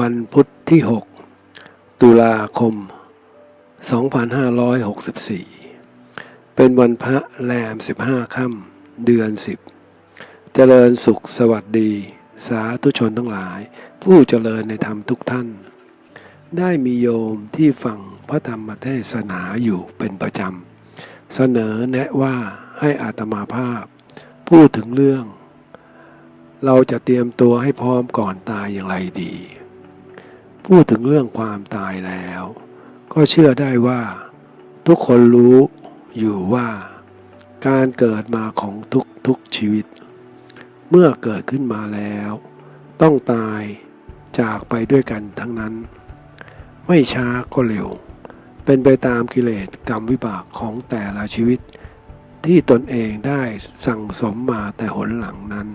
วันพุธที่ 6 ตุลาคม 2564 เป็นวันพระแรม 15 ค่ำเดือน 10 เจริญสุขสวัสดี สาธุชนทั้งหลาย ผู้เจริญในธรรมทุกท่าน ได้มีโยมที่ฟังพระธรรมเทศนาอยู่เป็นประจำ เสนอแนะว่าให้อาตมาภาพ พูดถึงเรื่อง เราจะเตรียมตัวให้พร้อมก่อนตายอย่างไรดี พูดถึงเรื่องความตายแล้ว ก็เชื่อได้ว่า ทุกคนรู้อยู่ว่า การเกิดมาของทุกทุกชีวิต เมื่อเกิดขึ้นมาแล้ว ต้องตายจากไปด้วยกันทั้งนั้น ไม่ช้าก็เร็ว เป็นไปตามกิเลสกรรมวิบากของแต่ละชีวิต ที่ตนเองได้สั่งสมมาแต่หนหลังนั้น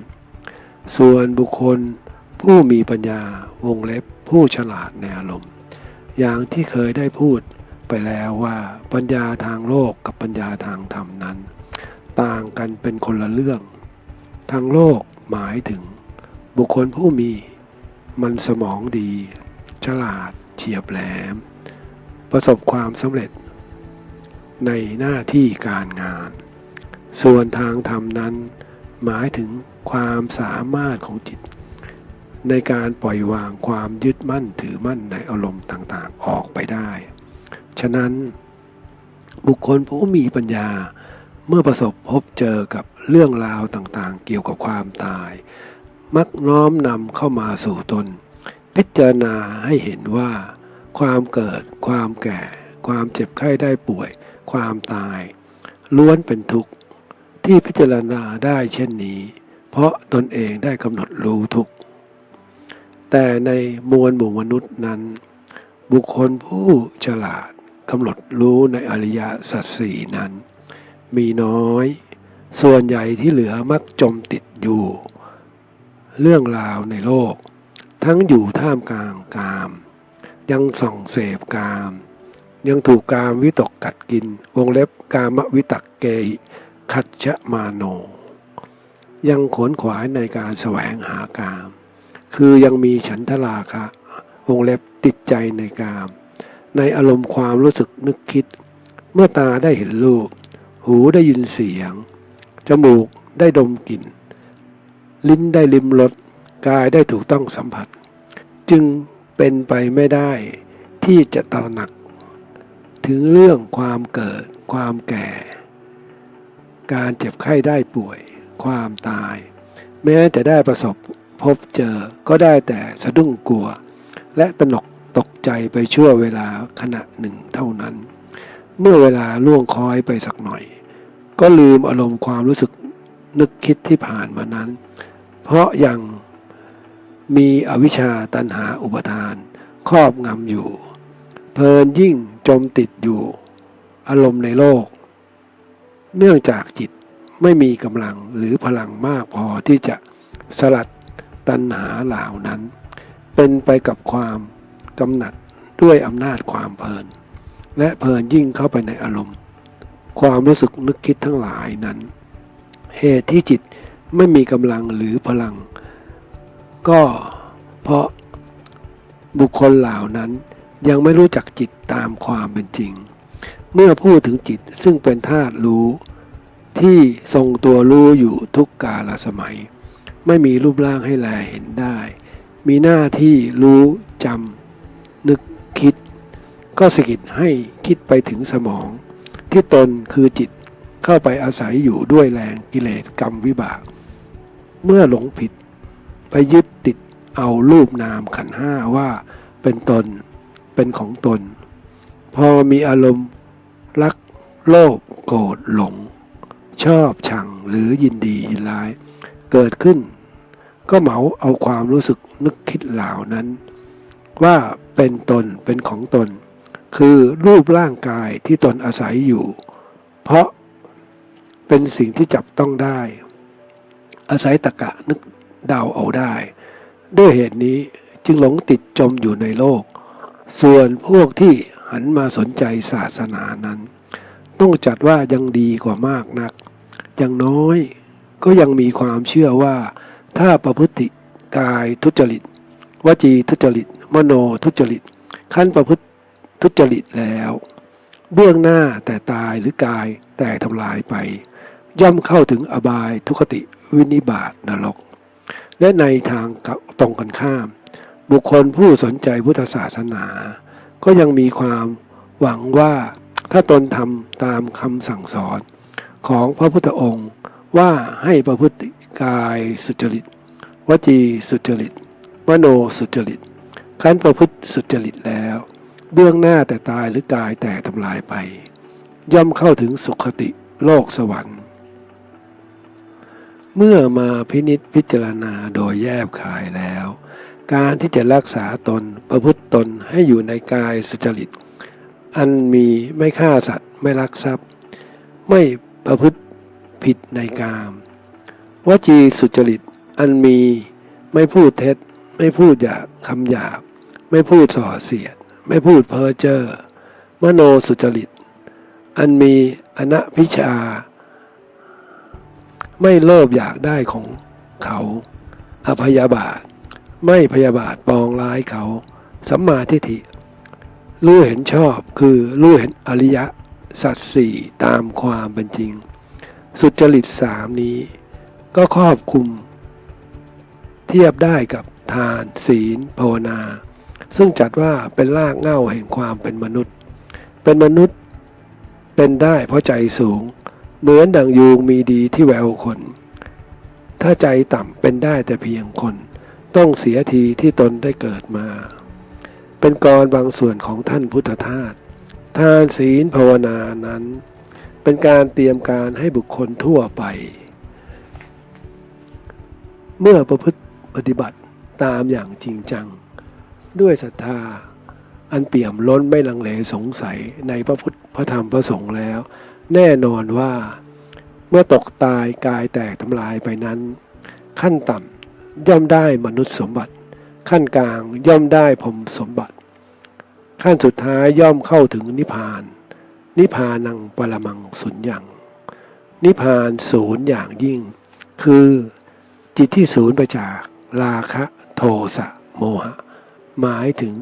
ส่วนบุคคลผู้มีปัญญาวงเล็บ ผู้ฉลาดในอารมณ์ อย่างที่เคยได้พูดไปแล้วว่าปัญญาทางโลกกับปัญญาทางธรรมนั้น ต่างกันเป็นคนละเรื่อง ทางโลกหมายถึง บุคคลผู้มีมันสมองดี ฉลาดเฉียบแหลม ประสบความสำเร็จ ในหน้าที่การงาน ส่วนทางธรรมนั้น หมายถึงความสามารถของจิต ในการปล่อยวางความยึดมั่นถือมั่นในอารมณ์ต่างๆ ออกไปได้ ฉะนั้นบุคคลผู้มีปัญญาเมื่อประสบพบเจอกับเรื่องราวต่างๆ เกี่ยวกับความตาย มักน้อมนำเข้ามาสู่ตน พิจารณาให้เห็นว่า ความเกิด ความแก่ ความเจ็บไข้ได้ป่วย ความตาย ล้วนเป็นทุกข์ที่พิจารณาได้เช่นนี้ เพราะตนเองได้กำหนดรู้ทุกข์ แต่ในมวลหมู่มนุษย์นั้น บุคคลผู้ฉลาดกำหนดรู้ในอริยสัจสี่นั้น มีน้อย ส่วนใหญ่ที่เหลือมักจมติดอยู่ เรื่องราวในโลก ทั้งอยู่ท่ามกลางกาม ยังส่องเสพกาม ยังถูกกามวิตกกัดกิน วงเล็บกามวิตักเกหิคัจฉมาโน ยังขนขวายในการแสวงหากาม คือยังมีฉันทราคะวงเล็บติดใจในกาม ในอารมณ์ความรู้สึกนึกคิด เมื่อตาได้เห็นรูป หูได้ยินเสียง จมูกได้ดมกลิ่น ลิ้นได้ลิ้มรส กายได้ถูกต้องสัมผัส จึงเป็นไปไม่ได้ที่จะตระหนัก ถึงเรื่องความเกิด ความแก่ การเจ็บไข้ได้ป่วย ความตาย แม้จะได้ประสบ พบเจอก็ได้แต่สะดุ้งกลัว และตนกตกใจไปชั่วเวลาขณะหนึ่งเท่านั้น เมื่อเวลาล่วงคอยไปสักหน่อย ก็ลืมอารมณ์ความรู้สึกนึกคิดที่ผ่านมานั้น เพราะยังมีอวิชชาตันหาอุปทาน ครอบงำอยู่ เพลินยิ่งจมติดอยู่ อารมณ์ในโลก เนื่องจากจิตไม่มีกำลังหรือพลังมากพอที่จะสลัด ตัณหาเหล่านั้น เป็นไปกับความกำหนัดด้วยอำนาจความเพลิน และเพลินยิ่งเข้าไปในอารมณ์ ความรู้สึกนึกคิดทั้งหลายนั้น เหตุที่จิตไม่มีกำลังหรือพลัง ก็เพราะบุคคลเหล่านั้นยังไม่รู้จักจิตตามความเป็นจริง เมื่อพูดถึงจิตซึ่งเป็นธาตุรู้ ที่ทรงตัวรู้อยู่ทุกกาลสมัย ไม่มีรูปร่างให้แลเห็นได้ มีหน้าที่รู้จำนึกคิด ก็สกิดให้คิดไปถึงสมอง ที่ตนคือจิตเข้าไปอาศัยอยู่ด้วยแรงกิเลสกรรมวิบาก เมื่อหลงผิด ไปยึดติดเอารูปนามขันห้าว่าเป็นตนเป็นของตน พอมีอารมณ์รักโลภโกรธหลง ชอบชังหรือยินดียินร้าย เกิดขึ้น ก็เหมาเอาความรู้สึกนึกคิดเหล่านั้น ว่าเป็นตนเป็นของตน คือรูปร่างกายที่ตนอาศัยอยู่ เพราะเป็นสิ่งที่จับต้องได้ อาศัยตะกะนึกเดาเอาได้ ด้วยเหตุนี้จึงหลงติดจมอยู่ในโลก ส่วนพวกที่หันมาสนใจศาสนานั้น ต้องจัดว่ายังดีกว่ามากนัก อย่างน้อยก็ยังมีความเชื่อว่า ถ้าประพฤติกายทุจริต วจีทุจริต มโนทุจริต ขั้นประพฤติทุจริตแล้ว เบื้องหน้าแต่ตายหรือกายแต่ทำลายไป ย่อมเข้าถึงอบายทุคติวินิบาตนรก และในทางตรงกันข้าม บุคคลผู้สนใจพุทธศาสนา ก็ยังมีความหวังว่าถ้าตนทำตามคำสั่งสอนของพระพุทธองค์ว่าให้ประพฤติ กายสุจริต วจีสุจริต มโนสุจริตขั้นประพฤติสุจริตแล้ว เบื้องหน้าแต่ตายหรือกายแต่ทำลายไป ย่อมเข้าถึงสุขติโลกสวรรค์ เมื่อมาพินิษพิจารณาโดยแยบขายแล้ว การที่จะรักษาตนประพฤติตนให้อยู่ในกายสุจริต อันมีไม่ฆ่าสัตว์ไม่ลักทรัพย์ ไม่ประพฤติผิดในกาม วจีสุจริต อันมีไม่พูดเท็จ ไม่พูดหยาบคำหยาบ ไม่พูดส่อเสียด ไม่พูดเพ้อเจ้อมโนสุจริต อันมีอนัพิชา ไม่โลภอยากได้ของเขาอพยาบาท ไม่พยาบาทปองร้ายเขาสัมมาทิฏฐิรู้เห็นชอบคือรู้เห็นอริยสัจสี่ตามความเป็นจริง สุจริตสามนี้ ก็ครอบคลุม เทียบได้กับทานศีลภาวนา ซึ่งจัดว่าเป็นรากเหง้าแห่งความเป็นมนุษย์ เป็นมนุษย์เป็นได้เพราะใจสูง เหมือนดังยูงมีดีที่แววคนถ้าใจต่ำเป็นได้แต่เพียงคน ต้องเสียทีที่ตนได้เกิดมา เป็นกรบางส่วนของท่านพุทธทาสทานศีลภาวนานั้น เป็นการเตรียมการให้บุคคลทั่วไป เมื่อประพฤติปฏิบัติตามอย่างจริงจัง ด้วยศรัทธาอันเปี่ยมล้นไม่ลังเลสงสัยในพระพุทธพระธรรมพระสงฆ์แล้ว แน่นอนว่าเมื่อตกตายกายแตกทำลายไปนั้น ขั้นต่ำย่อมได้มนุษย์สมบัติ ขั้นกลางย่อมได้พรหมสมบัติ ขั้นสุดท้ายย่อมเข้าถึงนิพพาน นิพพานังปรมังสุญญัง นิพพานศูนย์อย่างยิ่ง คือ จิตที่ศูนย์ไปจากราคะโทสะโมหะ หมายถึง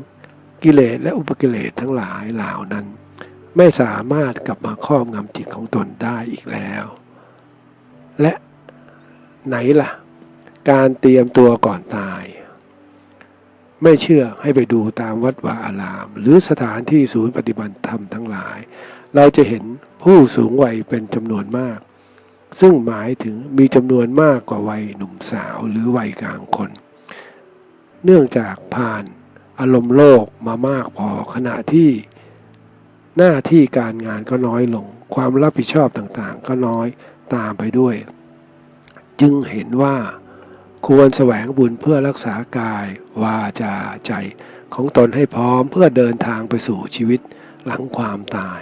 กิเลสและอุปกิเลสทั้งหลายเหล่านั้น ไม่สามารถกลับมาครอบงำจิตของตนได้อีกแล้ว และไหนล่ะ การเตรียมตัวก่อนตาย ไม่เชื่อให้ไปดูตามวัดวาอาราม หรือสถานที่ศูนย์ปฏิบัติธรรมทั้งหลาย เราจะเห็นผู้สูงวัยเป็นจำนวนมาก ซึ่งหมายถึงมีจำนวนมากกว่าวัยหนุ่มสาวหรือวัยกลางคน เนื่องจากผ่านอารมณ์โลกมามากพอขณะที่หน้าที่การงานก็น้อยลง ความรับผิดชอบต่างๆ ก็น้อยตามไปด้วย จึงเห็นว่าควรแสวงบุญเพื่อรักษากาย วาจาใจของตนให้พร้อมเพื่อเดินทางไปสู่ชีวิตหลังความตาย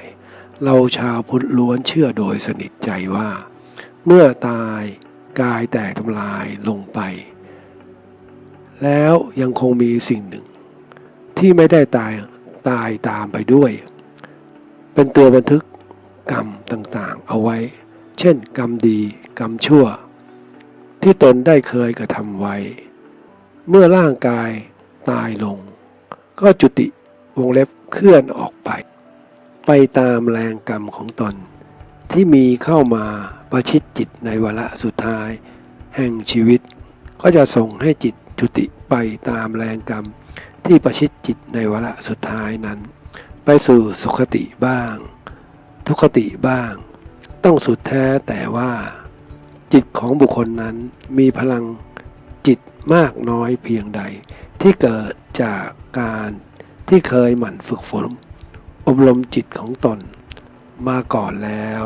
เราชาวพุทธล้วนเชื่อโดยสนิทใจว่า เมื่อตายกายแตกทำลายลงไป แล้วยังคงมีสิ่งหนึ่ง ที่ไม่ได้ตายตายตามไปด้วย เป็นตัวบันทึกกรรมต่างๆ เอาไว้ เช่น กรรมดีกรรมชั่ว ที่ตนได้เคยกระทำไว้ เมื่อร่างกายตายลง ก็จุติวงเล็บเคลื่อนออกไป ไปตามแรงกรรมของตนที่มีเข้ามา ประชิดจิตในวาระสุดท้าย แห่งชีวิต ก็จะส่งให้จิตจุติไปตามแรงกรรม ที่ประชิดจิตในวาระสุดท้ายนั้น ไปสู่สุขติบ้าง ทุกขติบ้าง ต้องสุดแท้แต่ว่า จิตของบุคคลนั้นมีพลังจิตมากน้อยเพียงใด ที่เกิดจากการที่เคยหมั่นฝึกฝน อบรมจิตของตนมาก่อนแล้ว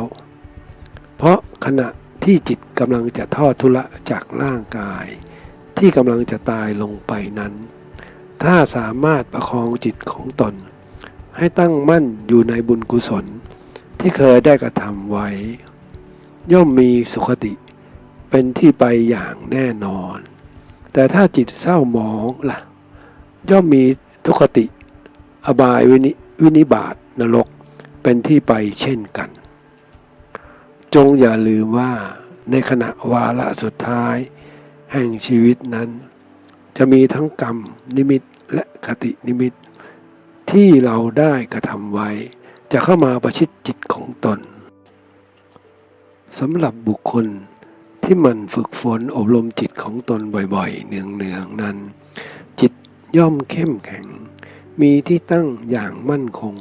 เพราะขณะที่จิตกำลังจะทอดทุละจากร่างกาย ที่กำลังจะตายลงไปนั้น ถ้าสามารถประคองจิตของตน ให้ตั้งมั่นอยู่ในบุญกุศล ที่เคยได้กระทำไว้ ย่อมมีสุขติเป็นที่ไปอย่างแน่นอน แต่ถ้าจิตเศร้าหมองล่ะ ย่อมมีทุกขติ อบายวินิวนิบาตนรกเป็นที่ไปเช่นกัน จงอย่าลืมว่าในขณะวาระสุดท้าย แห่งชีวิตนั้น จะมีทั้งกรรมนิมิตและคตินิมิต ที่เราได้กระทำไว้ จะเข้ามาประชิดจิตของตนสำหรับบุคคลที่มันฝึกฝนอบรมจิตของตนบ่อยๆ เนืองๆนั้น จิตย่อมเข้มแข็ง มีที่ตั้งอย่างมั่นคง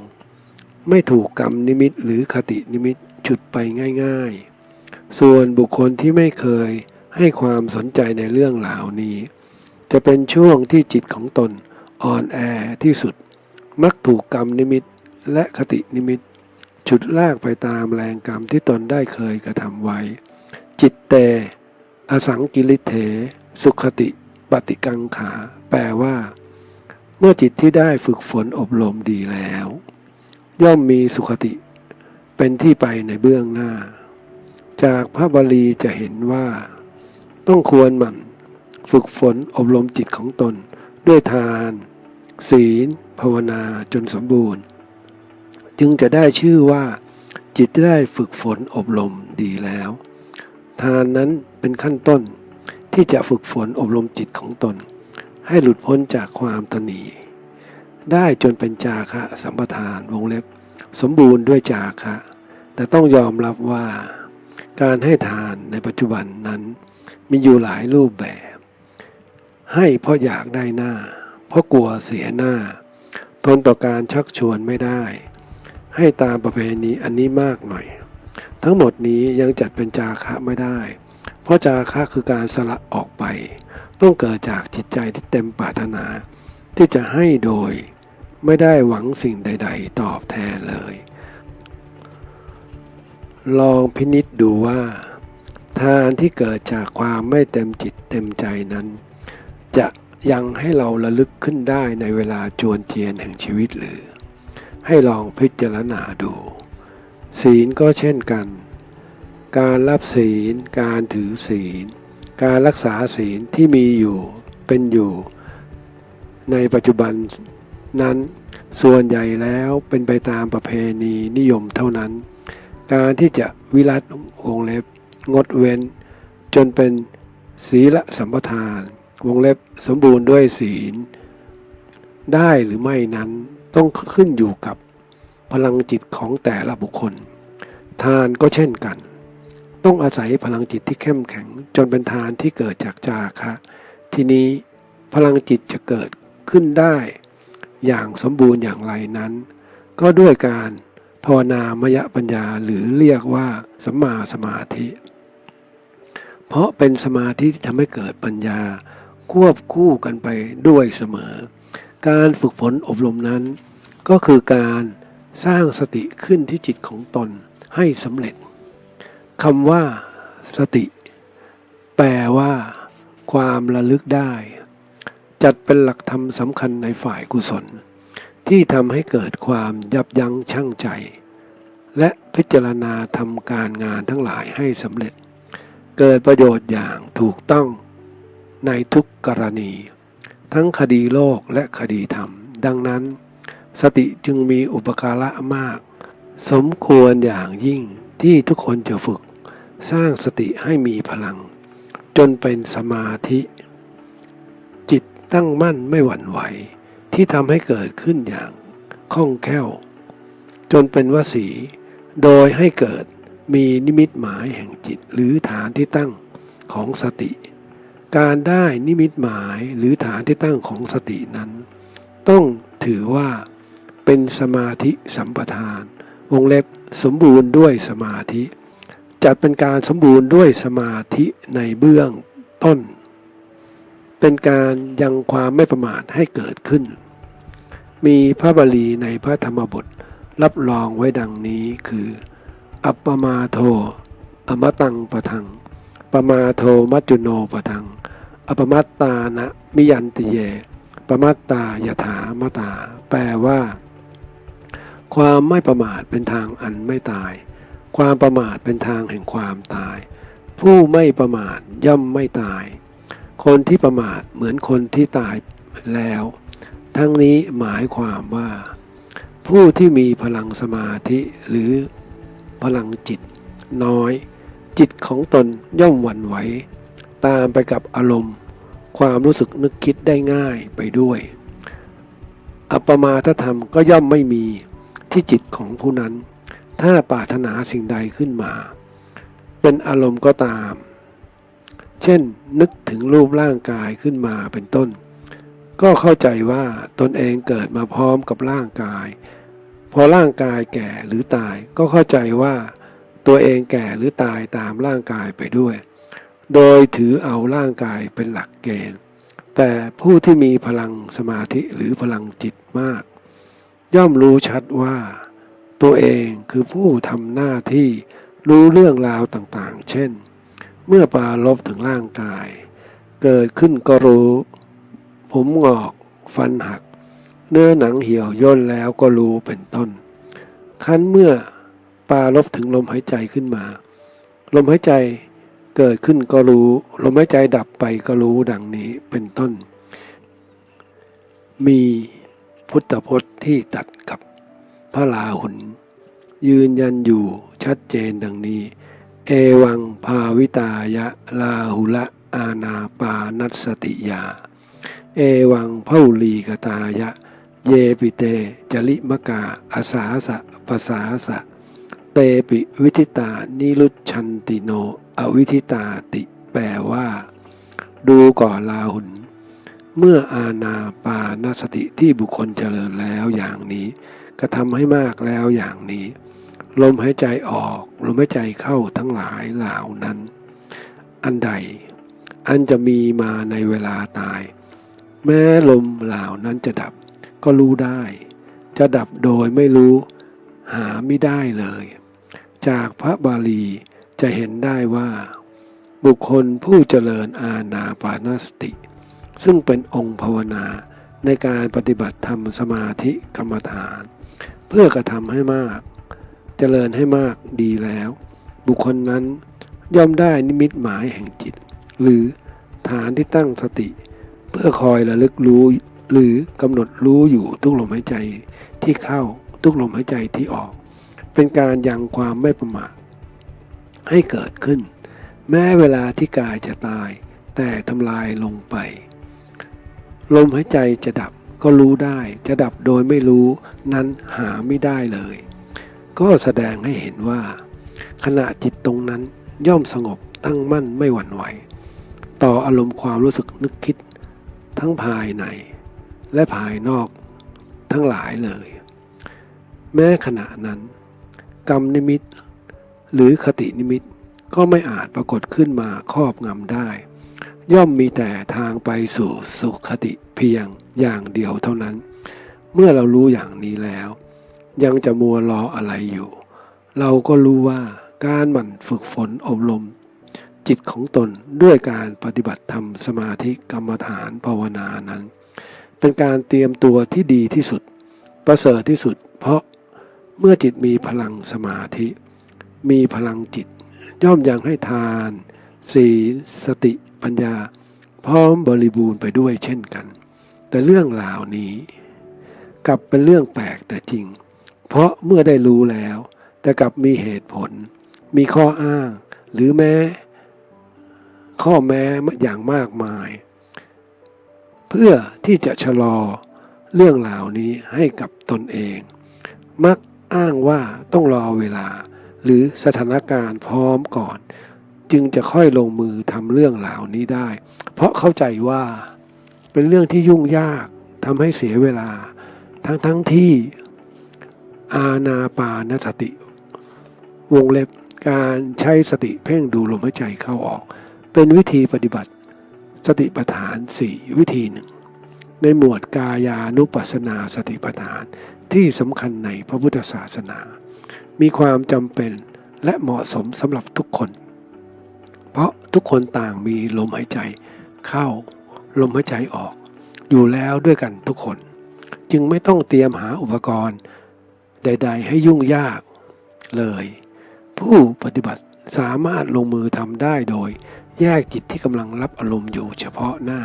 ไม่ถูกกรรมนิมิตหรือคตินิมิต ฉุดไปง่ายๆ ส่วนบุคคลที่ไม่เคยให้ความสนใจในเรื่องเหล่านี้ จะเป็นช่วงที่จิตของตนอ่อนแอที่สุด มักถูกกรรมนิมิตและคตินิมิต ฉุดลากไปตามแรงกรรมที่ตนได้เคยกระทำไว้ จิตเต อสังกิริเถ สุขติปฏิกังขา แปลว่า เมื่อจิตที่ได้ฝึกฝนอบรมดีแล้ว ย่อมมีสุขติ เป็นที่ไปในเบื้องหน้า จากพระบาลีจะเห็นว่า ต้องควรหมั่นฝึกฝนอบรมจิตของตน ด้วยทาน ศีล ภาวนาจนสมบูรณ์ จึงจะได้ชื่อว่า จิตได้ฝึกฝนอบรมดีแล้ว ทานนั้นเป็นขั้นต้นที่จะฝึกฝนอบรมจิตของตน ให้หลุดพ้นจากความตนีได้จนเป็นจาคะสัมปทานวงเล็บ สมบูรณ์ด้วยจาคะ แต่ต้องยอมรับว่าการให้ทานในปัจจุบันนั้น มีอยู่หลายรูปแบบ ให้เพราะอยากได้หน้า เพราะกลัวเสียหน้า ทนต่อการชักชวนไม่ได้ ให้ตามประเพณีอันนี้มากหน่อย ทั้งหมดนี้ยังจัดเป็นจาคะไม่ได้ เพราะจาคะคือการสละออกไป ต้องเกิดจากจิตใจที่เต็มปรารถนา ที่จะให้โดยไม่ได้หวังสิ่งใด ๆ ตอบแทนเลย ลองพินิษดูว่า ทานที่เกิดจากความไม่เต็มจิตเต็มใจนั้น จะยังให้เราระลึกขึ้นได้ในเวลาจวนเจียนแห่งชีวิตหรือ ให้ลองพิจารณาดู ศีลก็เช่นกัน การรับศีล การถือศีล การรักษาศีลที่มีอยู่เป็นอยู่ ในปัจจุบันนั้นส่วนใหญ่แล้วเป็นไปตามประเพณีนิยมเท่านั้น การที่จะวิรัตวงเล็บ งดเว้น จนเป็นศีลสัมปทาน วงเล็บสมบูรณ์ด้วยศีล ได้หรือไม่นั้นต้องขึ้นอยู่กับพลังจิตของแต่ละบุคคล ทานก็เช่นกัน ต้องอาศัยพลังจิตที่เข้มแข็ง จนเป็นทานที่เกิดจากจาคะ ทีนี้พลังจิตจะเกิดขึ้นได้ อย่างสมบูรณ์อย่างไรนั้น ก็ด้วยการ ภาวนามยปัญญาหรือเรียกว่าสัมมาสมาธิ เพราะเป็นสมาธิที่ทำให้เกิดปัญญาควบคู่กันไปด้วยเสมอ การฝึกฝนอบรมนั้น ก็คือการสร้างสติขึ้นที่จิตของตนให้สำเร็จคำว่า สติ แปลว่า ความระลึกได้ จัดเป็นหลักธรรมสำคัญในฝ่ายกุศล ที่ทำให้เกิดความยับยั้งชั่งใจ และพิจารณาทำการงานทั้งหลายให้สำเร็จ เกิดประโยชน์อย่างถูกต้องในทุกกรณี ทั้งคดีโลกและคดีธรรม ดังนั้น สติจึงมีอุปการะมาก สมควรอย่างยิ่งที่ทุกคนจะฝึก สร้างสติให้มีพลัง จนเป็นสมาธิ จิตตั้งมั่นไม่หวั่นไหว ที่ทำให้เกิดขึ้นอย่างคล่องแคล่ว จนเป็นวสี โดยให้เกิดมีนิมิตหมายแห่งจิตหรือฐานที่ตั้งของสติ การได้นิมิตหมายหรือฐานที่ตั้งของสตินั้น ต้องถือว่าเป็นสมาธิสัมปทาน วงเล็บสมบูรณ์ด้วยสมาธิ จัดเป็นการสมบูรณ์ด้วยสมาธิในเบื้องต้น เป็นการยังความไม่ประมาทให้เกิดขึ้น มีพระบาลีในพระธรรมบทรับรองไว้ดังนี้คือ อัปปมาโท อมตังปะทังปมาโทมัจจุโนปะทัง อปมัตตานะมิยันติเยปมัตตายถามตา แปลว่า ความไม่ประมาทเป็นทางอันไม่ตาย ความประมาทเป็นทางแห่งความตาย ผู้ไม่ประมาทย่อมไม่ตาย คนที่ประมาทเหมือนคนที่ตายแล้ว ทั้งนี้หมายความว่า ผู้ที่มีพลังสมาธิหรือพลังจิตน้อย จิตของตนย่อมหวั่นไหว ตามไปกับอารมณ์ ความรู้สึกนึกคิดได้ง่ายไปด้วย อัปปมาทธรรมก็ย่อมไม่มีที่จิตของผู้นั้น ถ้าปรารถนาสิ่งใดขึ้นมา เป็นอารมณ์ก็ตาม เช่นนึกถึงรูปร่างกายขึ้นมาเป็นต้น ก็เข้าใจว่าตนเองเกิดมาพร้อมกับร่างกาย พอร่างกายแก่หรือตายก็เข้าใจว่า ตัวเองแก่หรือตายตามร่างกายไปด้วย โดยถือเอาร่างกายเป็นหลักเกณฑ์ แต่ผู้ที่มีพลังสมาธิหรือพลังจิตมาก ย่อมรู้ชัดว่า ตัวเองคือผู้ทำหน้าที่รู้เรื่องราวต่างๆ เช่น เมื่อปารบถึงร่างกาย เกิดขึ้นก็รู้ ผมงอกฟันหัก เนื้อหนังเหี่ยวย่นแล้วก็รู้เป็นต้น คั้นเมื่อปารบถึงลมหายใจขึ้นมา ลมหายใจเกิดขึ้นก็รู้ ลมหายใจดับไปก็รู้ดังนี้เป็นต้น มีพุทธพจน์ที่ตัดกับพระลาหุน ยืนยันอยู่ชัดเจนดังนี้ เอวังภาวิตายะลาหุละอาณาปานัสติยา เอวังเผาลีกตายะ เยปิเตจลิมกาอาสาสะภาษาสะ เตปิวิธิตานิรุชันติโน อวิธิตาติแปลว่า ดูก่อนลาหุน เมื่ออาณาปานสติที่บุคคลเจริญแล้วอย่างนี้ กระทำให้มากแล้วอย่างนี้ ลมหายใจออก ลมหายใจเข้าทั้งหลายเหล่านั้น อันใด อันจะมีมาในเวลาตาย แม้ลมเหล่านั้นจะดับก็รู้ได้ จะดับโดยไม่รู้หาไม่ได้เลย จากพระบาลีจะเห็นได้ว่า บุคคลผู้เจริญอาณาปานสติ ซึ่งเป็นองค์ภาวนาในการปฏิบัติธรรมสมาธิกรรมฐาน เพื่อกระทำให้มาก เจริญให้มากดีแล้ว บุคคลนั้นย่อมได้นิมิตหมายแห่งจิต หรือฐานที่ตั้งสติ เพื่อคอยระลึกรู้หรือกำหนดรู้อยู่ทุกลมหายใจที่เข้าทุกลมหายใจที่ออก เป็นการยังความไม่ประมาทให้เกิดขึ้น แม้เวลาที่กายจะตาย แต่ทำลายลงไป ลมหายใจจะดับก็รู้ได้จะดับโดยไม่รู้นั้นหาไม่ได้เลย ก็แสดงให้เห็นว่า ขณะจิตตรงนั้นย่อมสงบตั้งมั่นไม่หวั่นไหว ต่ออารมณ์ความรู้สึกนึกคิด ทั้งภายใน และภายนอกทั้งหลายเลย แม้ขณะนั้น กรรมนิมิต หรือคตินิมิตก็ไม่อาจปรากฏขึ้นมาครอบงำได้ ย่อมมีแต่ทางไปสู่สุขคติเพียงอย่างเดียวเท่านั้น เมื่อเรารู้อย่างนี้แล้ว ยังจะมัวรออะไรอยู่ เราก็รู้ว่าการหมั่นฝึกฝนอบรม จิตของตนด้วยการปฏิบัติธรรมสมาธิกรรมฐานภาวนานั้น เป็นการเตรียมตัวที่ดีที่สุด ประเสริฐที่สุด เพราะเมื่อจิตมีพลังสมาธิ มีพลังจิต ย่อมยังให้ทาน ศีลสติปัญญา พร้อมบริบูรณ์ไปด้วยเช่นกัน แต่เรื่องรานี้ กลับเป็นเรื่องแปลกแต่จริง เพราะเมื่อได้รู้แล้ว แต่กลับมีเหตุผล มีข้ออ้าง หรือแม้ ข้อแม้อย่างมากมาย เพื่อที่จะชะลอเรื่องรานี้ให้กับตนเอง มักอ้างว่าต้องรอเวลา หรือสถานการณ์พร้อมก่อน จึงจะค่อยลงมือทำเรื่องรานี้ได้ เพราะเข้าใจว่าเป็นเรื่องที่ยุ่งยากทำให้เสียเวลา ทั้งทั้งที่อาณาปานสติ วงเล็บการใช้สติเพ่งดูลมหายใจเข้าออก เป็นวิธีปฏิบัติ สติปัฏฐานสี่วิธีหนึ่ง ในหมวดกายานุปัสสนาสติปัฏฐานที่สำคัญในพระพุทธศาสนา มีความจำเป็นและเหมาะสมสำหรับทุกคน เพราะทุกคนต่างมีลมหายใจเข้าลมหายใจออก อยู่แล้วด้วยกันทุกคน จึงไม่ต้องเตรียมหาอุปกรณ์ ใด ๆ ให้ยุ่งยากเลย ผู้ปฏิบัติสามารถลงมือทำได้โดย แยกจิตที่กำลังรับอารมณ์อยู่เฉพาะหน้า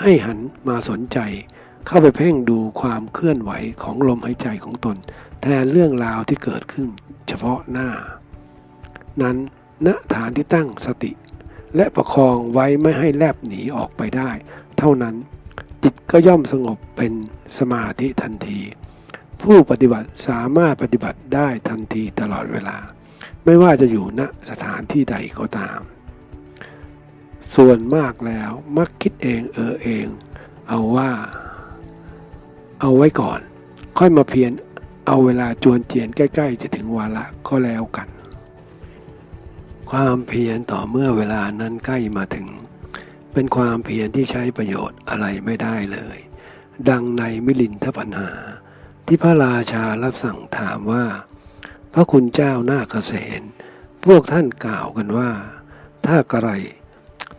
ให้หันมาสนใจ เข้าไปเพ่งดูความเคลื่อนไหวของลมหายใจของตน แทนเรื่องราวที่เกิดขึ้นเฉพาะหน้า นั้นณฐานที่ตั้งสติ และประคองไว้ไม่ให้แลบหนีออกไปได้ เท่านั้นจิตก็ย่อมสงบเป็นสมาธิทันที ผู้ปฏิบัติสามารถปฏิบัติได้ทันทีตลอดเวลา ไม่ว่าจะอยู่ณสถานที่ใดก็ตาม ส่วนมากแล้วมักคิดเองเออเอง เอาว่า เอาไว้ก่อน ค่อยมาเพียรเอาเวลาจวนเจียนใกล้ ๆ จะถึงวาระก็แล้วกัน ความเพียรต่อเมื่อเวลานั้นใกล้มาถึง เป็นความเพียรที่ใช้ประโยชน์อะไรไม่ได้เลย ดังในมิลินทปัญหา ที่พระราชารับสั่งถามว่า พระคุณเจ้าหน้าคเสนพวกท่านกล่าวกันว่า ถ้ากระไร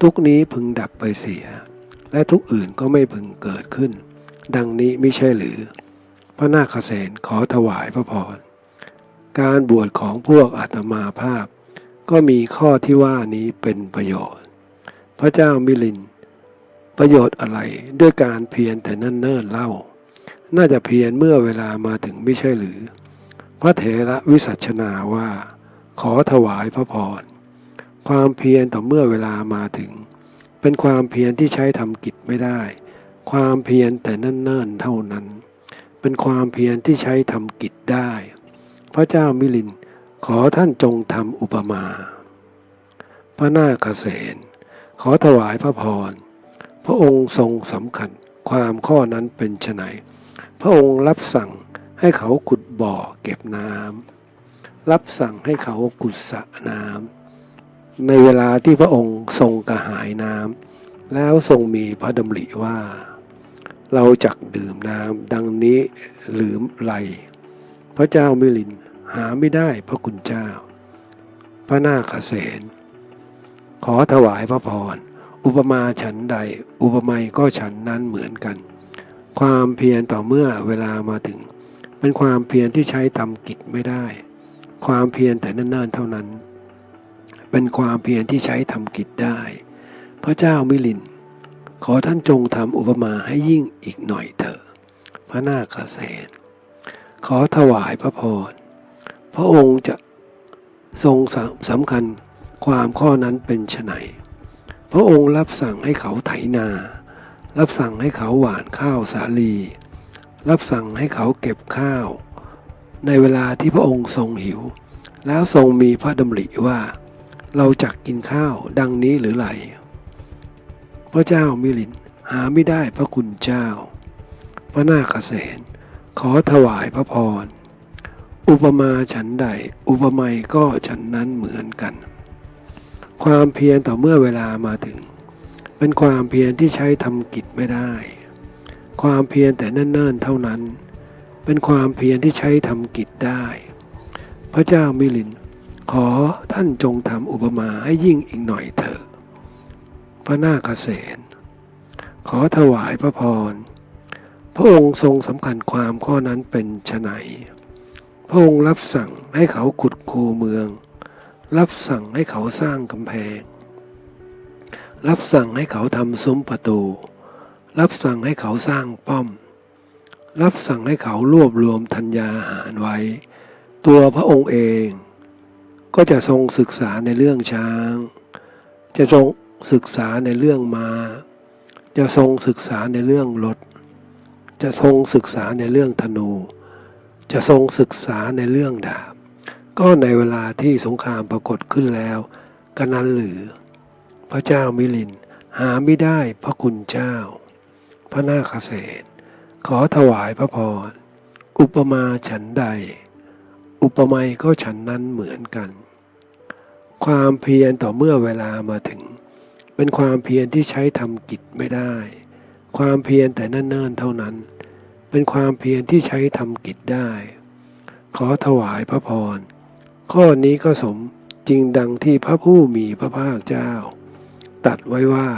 ทุกนี้พึงดับไปเสีย และทุกอื่นก็ไม่พึงเกิดขึ้น ดังนี้ไม่ใช่หรือ พระนาคเษนขอถวายพระพรการบวชของพวกอาตมาภาพ ก็มีข้อที่ว่านี้เป็นประโยชน์ พระเจ้ามิลิน ประโยชน์อะไรด้วยการเพียรแต่นั่นเนิ่นเล่า น่าจะเพียรเมื่อเวลามาถึงไม่ใช่หรือ พระเถระวิสัชนาว่า ขอถวายพระพร ความเพียรต่อเมื่อเวลามาถึง เป็นความเพียรที่ใช้ทำกิจไม่ได้ ความเพียรแต่นั่นเนิ่นเท่านั้น เป็นความเพียรที่ใช้ทำกิจได้ พระเจ้ามิลินขอท่านจงทำอุปมา พระนาคเษนขอถวายพระพร พระองค์ทรงสำคัญความข้อนั้นเป็นไฉนพระองค์รับสั่งให้เขาขุดบ่อเก็บน้ำรับสั่งให้เขาขุดสระน้ำ ในเวลาที่พระองค์ทรงกระหายน้ำแล้วทรงมีพระดำริว่า เราจักดื่มน้ำดังนี้หรือไรพระเจ้ามิลินหาไม่ได้พระคุณเจ้า พระนาคเษนขอถวายพระพร อุปมาฉันใด อุปไมยก็ฉันนั้นเหมือนกัน ความเพียรต่อเมื่อเวลามาถึง เป็นความเพียรที่ใช้ทำกิจไม่ได้ ความเพียรแต่เนิ่นๆเท่านั้น เป็นความเพียรที่ใช้ทำกิจได้ พระเจ้ามิลิน ขอท่านจงทำอุปมาให้ยิ่งอีกหน่อยเถอะพระนาคเษนขอถวายพระพร พระองค์จะทรงสำคัญความข้อนั้นเป็นไฉนพระองค์รับสั่งให้เขาไถนา รับสั่งให้เขาหว่านข้าวสาลี รับสั่งให้เขาเก็บข้าว ในเวลาที่พระองค์ทรงหิว แล้วทรงมีพระดำริว่า เราจักกินข้าวดังนี้หรือไรพระเจ้ามิลินหาไม่ได้พระคุณเจ้า พระนาคเษนขอถวายพระพร อุปมาฉันใด อุปไมยก็ฉันนั้นเหมือนกัน ความเพียรต่อเมื่อเวลามาถึง เป็นความเพียรที่ใช้ทำกิจไม่ได้ ความเพียรแต่เนิ่นๆเท่านั้น เป็นความเพียรที่ใช้ทำกิจได้ พระเจ้ามิลิน ขอท่านจงทำอุปมาให้ยิ่งอีกหน่อยเถอะพระนาคเษนขอถวายพระพร พระองค์ทรงสำคัญความข้อนั้นเป็นไฉนพระองค์รับสั่งให้เขาขุดคูเมือง รับสั่งให้เขาสร้างกำแพง รับสั่งให้เขาทำซุ้มประตู รับสั่งให้เขาสร้างป้อม รับสั่งให้เขารวบรวมธัญญาหารไว้ ตัวพระองค์เอง ก็จะทรงศึกษาในเรื่องช้าง จะทรงศึกษาในเรื่องมา้า จะทรงศึกษาในเรื่องรถ จะทรงศึกษาในเรื่องธนู จะทรงศึกษาในเรื่องดาบ ก็ในเวลาที่สงครามปรากฏขึ้นแล้วกนั้นหรือ พระเจ้ามิลินหาไม่ได้พระคุณเจ้า พระนาคเษนขอถวายพระพร อุปมาฉันใด อุปมยก็ฉันนั้นเหมือนกัน ความเพียรต่อเมื่อเวลามาถึง เป็นความเพียรที่ใช้ทำกิจไม่ได้ ความเพียรแต่นั่นเนิ่นเท่านั้น เป็นความเพียรที่ใช้ทำกิจได้ ขอถวายพระพร ข้อนี้ก็สมจริงดังที่พระผู้มีพระภาคเจ้า ตัดไว้ว่า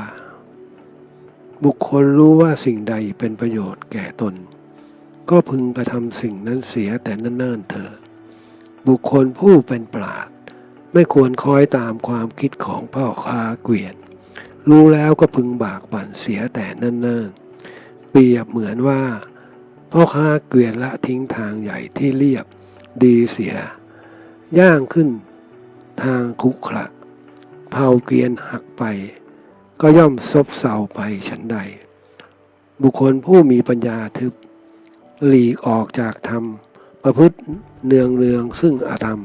บุคคลรู้ว่าสิ่งใดเป็นประโยชน์แก่ตน ก็พึงกระทำสิ่งนั้นเสียแต่นั่นเนิ่นเถิด บุคคลผู้เป็นปราดไม่ควรคอยตามความคิดของพ่อค้าเกวียน รู้แล้วก็พึงบากบั่นเสียแต่เนิ่นๆ เปรียบเหมือนว่า พ่อค้าเกวียนละทิ้งทางใหญ่ที่เรียบดีเสีย ย่างขึ้นทางคุขระเผาเกวียนหักไป ก็ย่อมซบเซาไปฉันใด บุคคลผู้มีปัญญาทึบ หลีกออกจากธรรม ประพฤติเนืองเนืองซึ่งอธรรม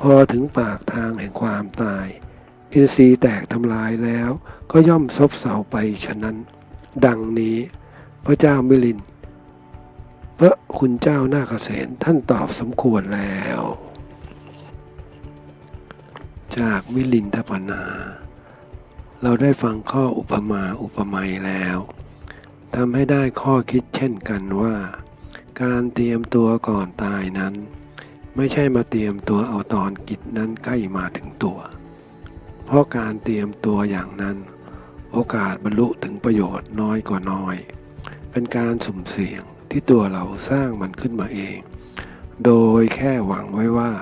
พอถึงปากทางแห่งความตาย อินทรีย์แตกทำลายแล้วก็ย่อมซบเซาไปฉะนั้น ดังนี้ พระเจ้ามิลิน พระคุณเจ้าหน้าคเษนท่านตอบสมควรแล้ว จากมิลินทปนา เราได้ฟังข้ออุปมาอุปไมยแล้วทำให้ได้ข้อคิดเช่นกันว่า การเตรียมตัวก่อนตายนั้น ไม่ใช่มาเตรียมตัวเอาตอนกิจนั้นใกล้มาถึงตัว เพราะการเตรียมตัวอย่างนั้น โอกาสบรรลุถึงประโยชน์น้อยกว่าน้อย เป็นการสุ่มเสี่ยงที่ตัวเราสร้างมันขึ้นมาเอง โดยแค่หวังไว้ว่า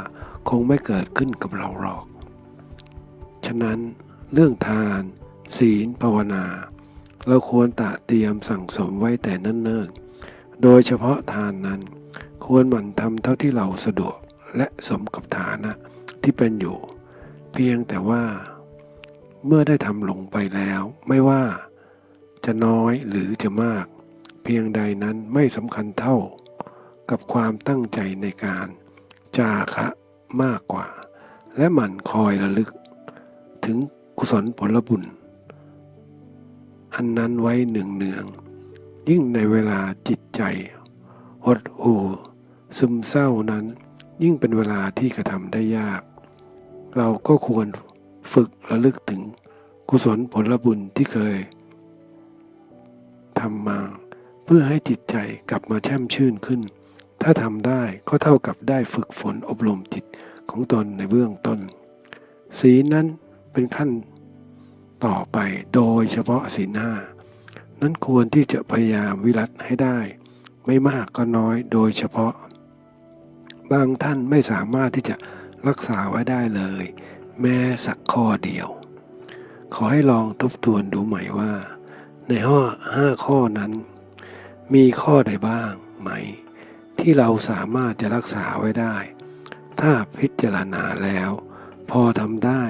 คงไม่เกิดขึ้นกับเราหรอก ฉะนั้นเรื่องทาน ศีลภาวนา เราควรตะเตรียมสั่งสมไว้แต่เนิ่นๆ โดยเฉพาะทานนั้น ควรหมั่นทำเท่าที่เราสะดวกและสมกับฐานะที่เป็นอยู่ เพียงแต่ว่า เมื่อได้ทำลงไปแล้ว ไม่ว่าจะน้อยหรือจะมาก เพียงใดนั้นไม่สำคัญเท่า กับความตั้งใจในการจาคะมากกว่า และหมั่นคอยระลึก ถึงกุศลผลบุญ อันนั้นไว้หนึ่งเนือง ยิ่งในเวลาจิตใจหดหู่ซึมเศร้านั้น ยิ่งเป็นเวลาที่กระทำได้ยาก เราก็ควรฝึกระลึกถึงกุศลผลบุญที่เคยทำมา เพื่อให้จิตใจกลับมาแช่มชื่นขึ้น ถ้าทำได้ก็เท่ากับได้ฝึกฝนอบรมจิตของตนในเบื้องต้นศีนั้นเป็นขั้นต่อไปโดยเฉพาะศีลห้า นั้นควรที่จะพยายามวิรัตให้ได้ ไม่มากก็น้อยโดยเฉพาะ บางท่านไม่สามารถที่จะรักษาไว้ได้เลย แม้สักข้อเดียว ขอให้ลองทบทวนดูใหม่ว่า ในห้อห้าข้อนั้น มีข้อใดบ้างไหม ที่เราสามารถจะรักษาไว้ได้ ถ้าพิจารณาแล้ว พอทำได้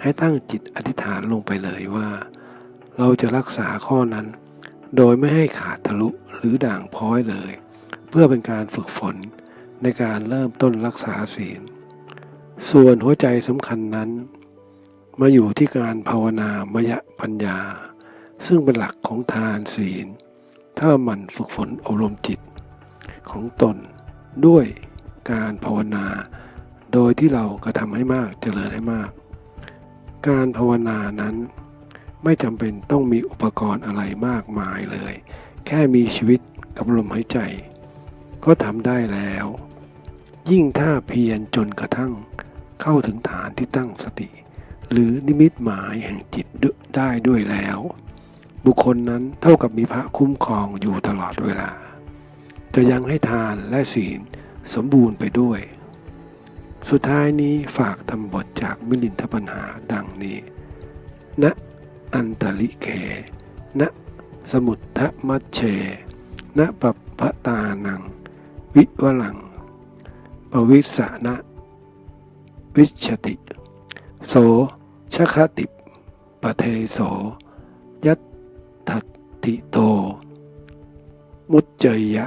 ให้ตั้งจิตอธิษฐานลงไปเลยว่า เราจะรักษาข้อนั้น โดยไม่ให้ขาดทะลุหรือด่างพ้อยเลย เพื่อเป็นการฝึกฝนในการเริ่มต้นรักษาศีล ส่วนหัวใจสำคัญนั้น มาอยู่ที่การภาวนามยปัญญา ซึ่งเป็นหลักของทานศีล ถ้าเราหมั่นฝึกฝนอบรมจิตของตนด้วยการภาวนา โดยที่เรากระทำให้มากเจริญให้มาก การภาวนานั้น ไม่จำเป็นต้องมีอุปกรณ์อะไรมากมายเลย แค่มีชีวิตกับลมหายใจ ก็ทำได้แล้ว ยิ่งถ้าเพียรจนกระทั่งเข้าถึงฐานที่ตั้งสติ หรือนิมิตหมายแห่งจิตได้ด้วยแล้ว บุคคลนั้นเท่ากับมีพระคุ้มครองอยู่ตลอดเวลา จะยังให้ทานและศีลสมบูรณ์ไปด้วย สุดท้ายนี้ฝากทำบทจากมิลินทปัญหาดังนี้ณ อันตลิเขณสมุทธมัชเชณปัปพตานัง วิวลัง ปวิสะนะ วิชติ โสชคติปเทโส ยัตถัตติโต มุจเจยะ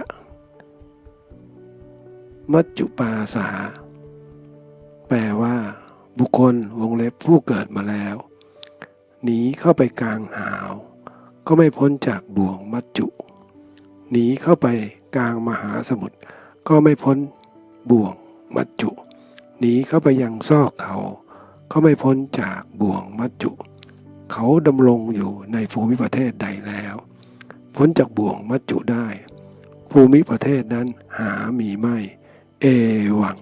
มัจจุปาสา แปลว่า บุคคลวงเล็บผู้เกิดมาแล้ว หนีเข้าไปกลางหาว ก็ไม่พ้นจากบ่วงมัจจุ หนีเข้าไปกลางมหาสมุทรก็ไม่พ้นบ่วงมัจจุ หนีเข้าไปยังซอกเขา ก็ไม่พ้นจากบ่วงมัจจุ เขาดำรงอยู่ในภูมิประเทศใดแล้ว พ้นจากบ่วงมัจจุได้ ภูมิประเทศนั้นหามีไม่ เอวัง